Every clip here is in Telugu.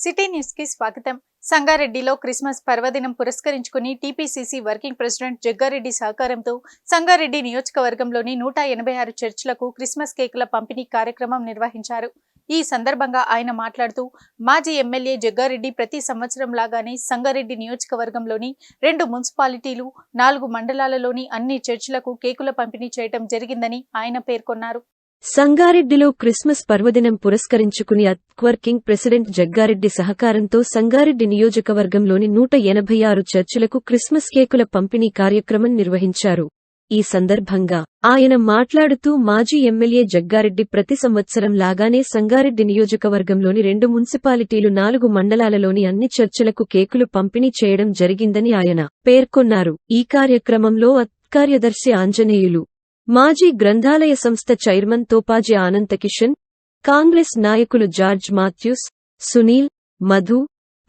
సిటీ న్యూస్కి స్వాగతం. సంగారెడ్డిలో క్రిస్మస్ పర్వదినం పురస్కరించుకుని టీపీసీసీ వర్కింగ్ ప్రెసిడెంట్ జగ్గారెడ్డి సహకారంతో సంగారెడ్డి నియోజకవర్గంలోని నూట ఎనభై ఆరు చర్చిలకు క్రిస్మస్ కేకుల పంపిణీ కార్యక్రమం నిర్వహించారు. ఈ సందర్భంగా ఆయన మాట్లాడుతూ మాజీ ఎమ్మెల్యే జగ్గారెడ్డి ప్రతి సంవత్సరం లాగానే సంగారెడ్డి నియోజకవర్గంలోని రెండు మున్సిపాలిటీలు నాలుగు మండలాలలోని అన్ని చర్చిలకు కేకుల పంపిణీ చేయటం జరిగిందని ఆయన పేర్కొన్నారు. సంగారెడ్డిలో క్రిస్మస్ పర్వదినం పురస్కరించుకుని అత్వర్కింగ్ ప్రెసిడెంట్ జగ్గారెడ్డి సహకారంతో సంగారెడ్డి నియోజకవర్గంలోని నూట ఎనభై ఆరు చర్చిలకు క్రిస్మస్ కేకుల పంపిణీ కార్యక్రమం నిర్వహించారు. ఈ సందర్భంగా ఆయన మాట్లాడుతూ మాజీ ఎమ్మెల్యే జగ్గారెడ్డి ప్రతి సంవత్సరం లాగానే సంగారెడ్డి నియోజకవర్గంలోని రెండు మున్సిపాలిటీలు నాలుగు మండలాలలోని అన్ని చర్చిలకు కేకులు పంపిణీ చేయడం జరిగిందని ఆయన పేర్కొన్నారు. ఈ కార్యక్రమంలో అత్ కార్యదర్శి ఆంజనేయులు మాజీ గ్రంథాలయ సంస్థ చైర్మన్ తోపాజీ ఆనందకిషన్ కాంగ్రెస్ నాయకులు జార్జ్ మాథ్యూస్ సునీల్ మధు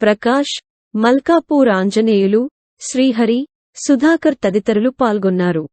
ప్రకాష్ మల్కాపూర్ ఆంజనేయులు శ్రీహరి సుధాకర్ తదితరులు పాల్గొన్నారు.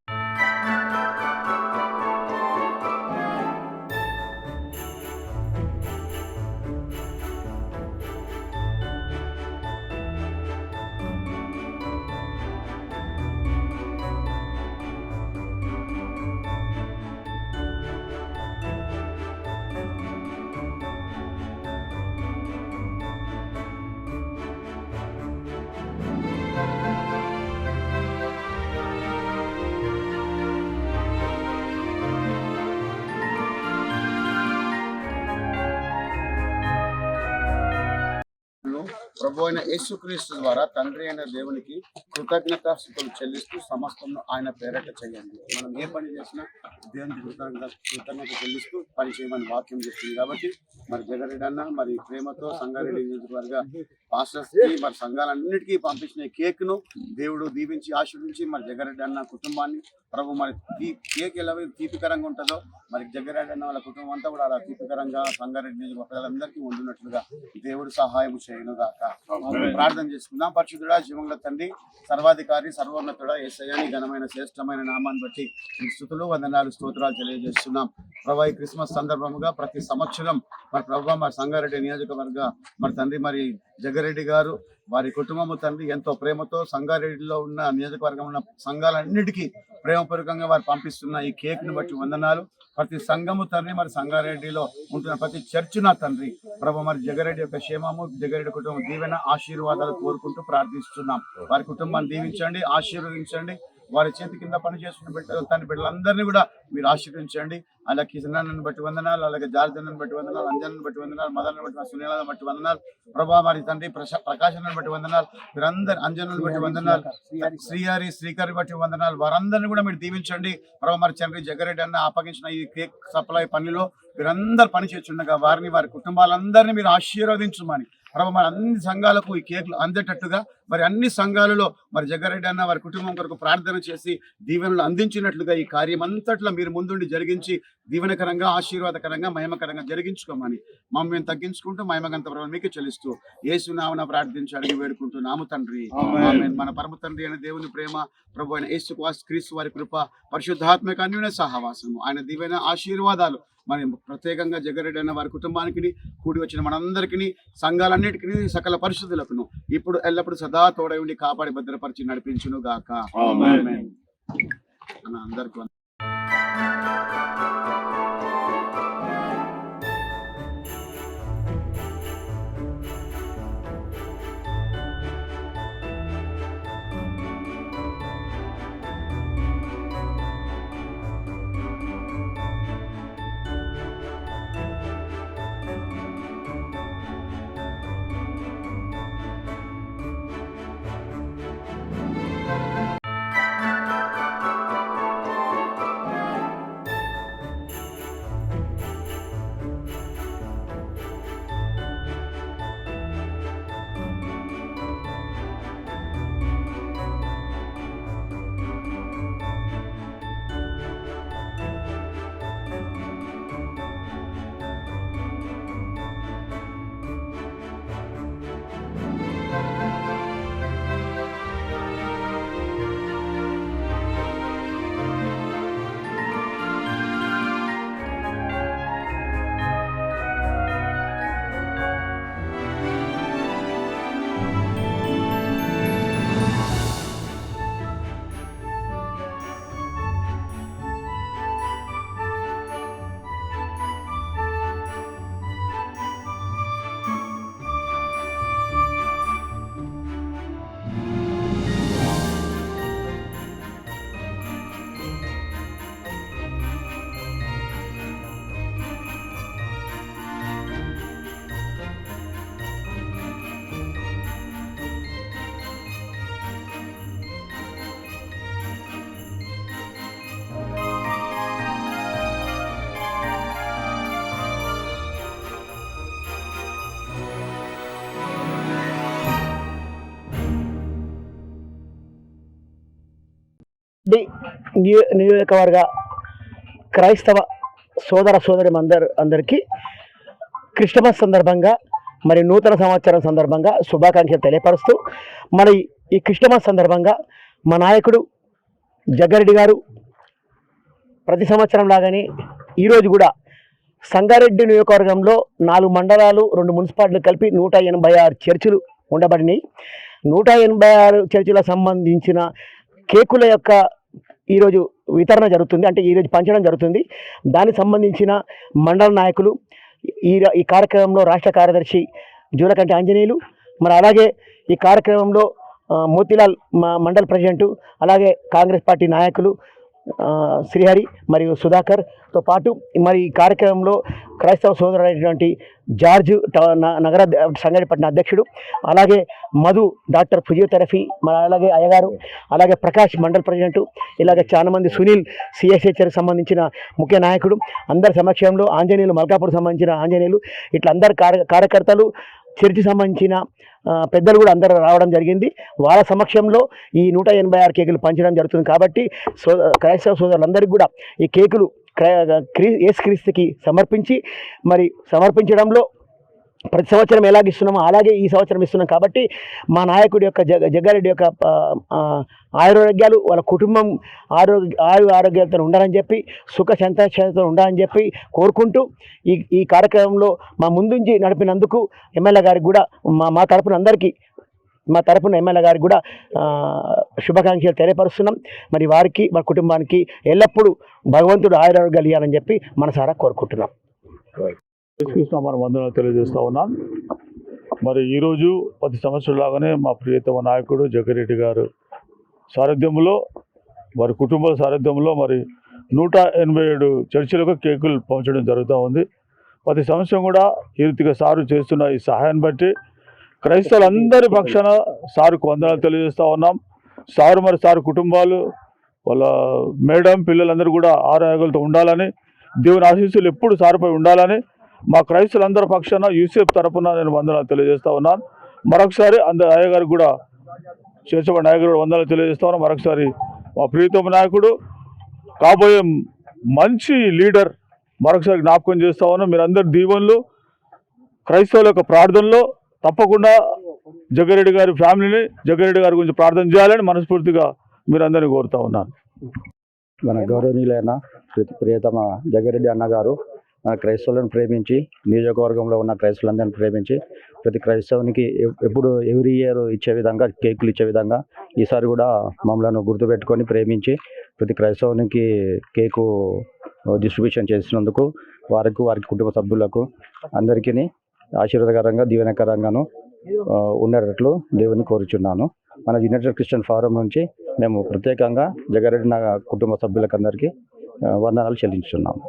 ప్రభు అయిన యేసుక్రీస్తు ద్వారా తండ్రి అయిన దేవునికి కృతజ్ఞత స్థితులు చెల్లిస్తూ సమస్తం ఆయన పేరట చేయండి. మనం ఏ పని చేసినా దేవునికి కృతజ్ఞత కృతజ్ఞత చెల్లిస్తూ పని చేయమని వాక్యం చేస్తుంది కాబట్టి మరి జగరెడ్డి అన్న మరి ప్రేమతో సంగారెడ్డి నియోజకవర్గ పాస్టర్స్ మరి సంఘాలన్నిటికీ పంపించిన కేక్ను దేవుడు దీవించి ఆశీర్వించి మరి జగరెడ్డి అన్న కుటుంబాన్ని ప్రభు మరి కేక్ ఎలా తీపికరంగా ఉంటుందో మరి జగరెడ్డి అన్న వాళ్ళ కుటుంబం అంతా కూడా అలా తీపికరంగా సంగారెడ్డి నియోజకవర్గాలందరికీ ఉండినట్లుగా దేవుడు సహాయం చేయను గాక ప్రార్థన చేసుకుందాం. పరిశుద్ధుడా జీవంలో తండ్రి సర్వాధికారి సర్వోన్నతుడ ఏసయాని ఘనమైన శ్రేష్టమైన నామాన్ని బట్టి స్థుతులు వందనాలు స్తోత్రాలు తెలియజేస్తున్నాం. ప్రభా ఈ క్రిస్మస్ సందర్భముగా ప్రతి సంవత్సరం మరి ప్రభా మరి సంగారెడ్డి నియోజకవర్గ మరి తండ్రి మరి జగరెడ్డి గారు వారి కుటుంబము తండ్రి ఎంతో ప్రేమతో సంగారెడ్డిలో ఉన్న నియోజకవర్గం ఉన్న సంఘాలన్నిటికీ ప్రేమపూర్వకంగా వారు పంపిస్తున్న ఈ కేక్ను బట్టి వందనాలు. ప్రతి సంఘము తండ్రి మరి సంగారెడ్డిలో ఉంటున్న ప్రతి చర్చ్ నా తండ్రి. ప్రభు మరి జగరెడ్డి యొక్క క్షేమము జగరెడ్డి కుటుంబం దీవెన ఆశీర్వాదాలు కోరుకుంటూ ప్రార్థిస్తున్నాం. వారి కుటుంబాన్ని దీవించండి ఆశీర్వదించండి. వారి చేతి కింద పని చేసుకున్న బిడ్డ తన బిడ్డలందరినీ కూడా మీరు ఆశీర్వించండి అలాగే కిరణాన్ని బట్టి వందనాలు అలాగే జార్జనని బట్టి వందనాలు అంజనని బట్టి వందనాలు మదనని బట్టి సునీలను బట్టి వందనాలు ప్రభా మరి తండ్రి ప్రశ- ప్రకాశాన్ని బట్టి వందనాలు మీరందరు అంజనని బట్టి వందనాలు శ్రీహరి శ్రీకరి బట్టి వందనాలు వారందరినీ కూడా మీరు దీవించండి. ప్రభా మరి చంద్రి జగ్గారెడ్డి అన్న అప్పగించిన ఈ కేక్ సప్లై పనిలో మీరందరు పని చేస్తుండగా వారిని వారి కుటుంబాలందరినీ మీరు ఆశీర్వదించమని ప్రభా మరి అన్ని సంఘాలకు ఈ కేకులు అందేటట్టుగా మరి అన్ని సంఘాలలో మరి జగ్గారెడ్డి అన్న వారి కుటుంబం కొరకు ప్రార్థన చేసి దీవెనలు అందించినట్లుగా ఈ కార్యం అంతట్లో మీరు ముందుండి జరిగించి దీవెనకరంగా ఆశీర్వాదకరంగా మహిమకరంగా జరిగించుకోమని మమ్మల్ని మేము తగ్గించుకుంటూ మహిమగంత ప్రభు మీకు చెల్లిస్తూ ఏసునామన ప్రార్థించి అడిగి వేడుకుంటున్నాము తండ్రి. మన పరమ తండ్రి అయిన దేవుని ప్రేమ ప్రభు అయిన యేసు క్రీస్తు వారి కృప పరిశుద్ధాత్మక అన్యున సహవాసము. ఆయన దీవెన ఆశీర్వాదాలు. మరి ప్రత్యేకంగా జగరెడ్డి అన్న వారి కుటుంబానికి కూడి వచ్చిన మనందరికీ సంఘాలన్నిటికీ సకల పరిశుద్ధులకు ఇప్పుడు ఎల్లప్పుడు సదా తోడై ఉండి కాపాడి భద్రపరిచి నడిపించును గాక. అన్న అందరికీ నియోజకవర్గ క్రైస్తవ సోదర సోదరి అందరు అందరికీ క్రిస్టమస్ సందర్భంగా మరి నూతన సంవత్సరం సందర్భంగా శుభాకాంక్షలు తెలియపరుస్తూ మరి ఈ క్రిస్టమస్ సందర్భంగా మా నాయకుడు జగ్గారెడ్డి గారు ప్రతి సంవత్సరం లాగానే ఈరోజు కూడా సంగారెడ్డి నియోజకవర్గంలో నాలుగు మండలాలు రెండు మున్సిపాలిటీలు కలిపి నూట ఎనభై ఆరు చర్చిలు ఉండబడినాయి. నూట ఎనభై ఆరు చర్చిలకు సంబంధించిన కేకుల యొక్క ఈరోజు వితరణ జరుగుతుంది. అంటే ఈరోజు పంచడం జరుగుతుంది. దానికి సంబంధించిన మండల నాయకులు ఈ ఈ కార్యక్రమంలో రాష్ట్ర కార్యదర్శి జూలకంటి ఆంజనేయులు మరి అలాగే ఈ కార్యక్రమంలో మోతీలాల్ మా ప్రెసిడెంటు అలాగే కాంగ్రెస్ పార్టీ నాయకులు శ్రీహరి మరియు సుధాకర్తో పాటు మరి ఈ కార్యక్రమంలో క్రైస్తవ సోదరుడైనటువంటి జార్జ్ నగర ద- సంగారెడ్డిపట్నం అధ్యక్షుడు అలాగే మధు డాక్టర్ ఫిజియోథెరపీ మరి అలాగే అయ్యగారు అలాగే ప్రకాష్ మండల్ ప్రెసిడెంట్ ఇలాగే చాలా మంది సునీల్ సిఎస్హెచ్ఆర్కి సంబంధించిన ముఖ్య నాయకుడు అందరి సమక్షంలో ఆంజనేయులు మల్కాపూర్ సంబంధించిన ఆంజనేయులు ఇట్లా అందరు కార్య కార్యకర్తలు చర్చి సంబంధించిన పెద్దలు కూడా అందరూ రావడం జరిగింది. వాళ్ళ సమక్షంలో ఈ నూట ఎనభై ఆరు కేకులు పంచడం జరుగుతుంది కాబట్టి సో క్రైస్తవ సోదరులందరికీ కూడా ఈ కేకులు క్రై క్రీ ఏసుక్రీస్తుకి సమర్పించి మరి సమర్పించడంలో ప్రతి సంవత్సరం ఎలాగ ఇస్తున్నామో అలాగే ఈ సంవత్సరం ఇస్తున్నాం కాబట్టి మా నాయకుడి యొక్క జగ జగ్గారెడ్డి యొక్క ఆ, ఆయురారోగ్యాలు వాళ్ళ కుటుంబం ఆరోగ్య ఆయు ఆరోగ్యాలతో ఉండాలని చెప్పి సుఖ సంతోషాలతో ఉండాలని చెప్పి కోరుకుంటూ ఈ ఈ కార్యక్రమంలో మా ముందుంచి నడిపినందుకు ఎమ్మెల్యే గారికి కూడా మా మా తరపున అందరికీ మా తరపున ఎమ్మెల్యే గారికి కూడా శుభాకాంక్షలు తెలియపరుస్తున్నాం. మరి వారికి మా కుటుంబానికి ఎల్లప్పుడూ భగవంతుడు ఆయురారోగ్యాలు ఇవ్వాలని చెప్పి మనసారా కోరుకుంటున్నాం. కృష్ణ మన వందనాలు తెలియజేస్తూ ఉన్నాను మరి ఈరోజు పది సంవత్సరంలాగానే మా ప్రియతమ నాయకుడు జగ్గారెడ్డి గారు సారథ్యంలో వారి కుటుంబ సారథ్యంలో మరి నూట ఎనభై ఏడు చర్చిలకు కేకులు పంచడం జరుగుతూ ఉంది. ప్రతి సంవత్సరం కూడా ఈ రీతిగా సారు చేస్తున్న ఈ సహాయాన్ని బట్టి క్రైస్తవులందరి పక్షాన సారుకు వందనాలు తెలియజేస్తూ ఉన్నాం. సారు మరి సారు కుటుంబాలు వాళ్ళ మేడం పిల్లలందరూ కూడా ఆరోగ్యాలతో ఉండాలని దేవుని ఆశీస్సులు ఎప్పుడు సారుపై ఉండాలని మా క్రైస్తులందరి పక్షాన యూసేఫ్ తరపున నేను వందనాలు తెలియజేస్తా ఉన్నాను. మరొకసారి అందరు అయ్యగారికి కూడా చేర్చబడిన నాయకుడు వందనాలు తెలియజేస్తా ఉన్నాను. మరొకసారి మా ప్రీతమ నాయకుడు కాబోయే మంచి లీడర్ మరొకసారి జ్ఞాపకం చేస్తా ఉన్నాం మీరందరి దీవెనలు క్రైస్తవుల యొక్క ప్రార్థనలో తప్పకుండా జగ్గారెడ్డి గారి ఫ్యామిలీని జగ్గారెడ్డి గారి గురించి ప్రార్థన చేయాలని మనస్ఫూర్తిగా మీరందరినీ కోరుతా ఉన్నాను. మన గౌరవనీయులైన ప్రియతమ జగ్గారెడ్డి అన్నగారు క్రైస్తవులను ప్రేమించి నియోజకవర్గంలో ఉన్న క్రైస్తవులందరిని ప్రేమించి ప్రతి క్రైస్తవునికి ఎప్పుడు ఎవ్రీ ఇయర్ ఇచ్చే విధంగా కేకులు ఇచ్చే విధంగా ఈసారి కూడా మమ్మల్ని గుర్తుపెట్టుకొని ప్రేమించి ప్రతి క్రైస్తవునికి కేకు డిస్ట్రిబ్యూషన్ చేసినందుకు వారికి వారి కుటుంబ సభ్యులకు అందరికీ ఆశీర్వాదకరంగా దీవెనకరంగాను ఉండేటట్లు దేవుని కోరుచున్నాను. మన యునైటెడ్ క్రిస్టియన్ ఫారం నుంచి మేము ప్రత్యేకంగా జగారెడ్డి నా కుటుంబ సభ్యులకందరికీ అందరికీ వందనాలు చెల్లించున్నాము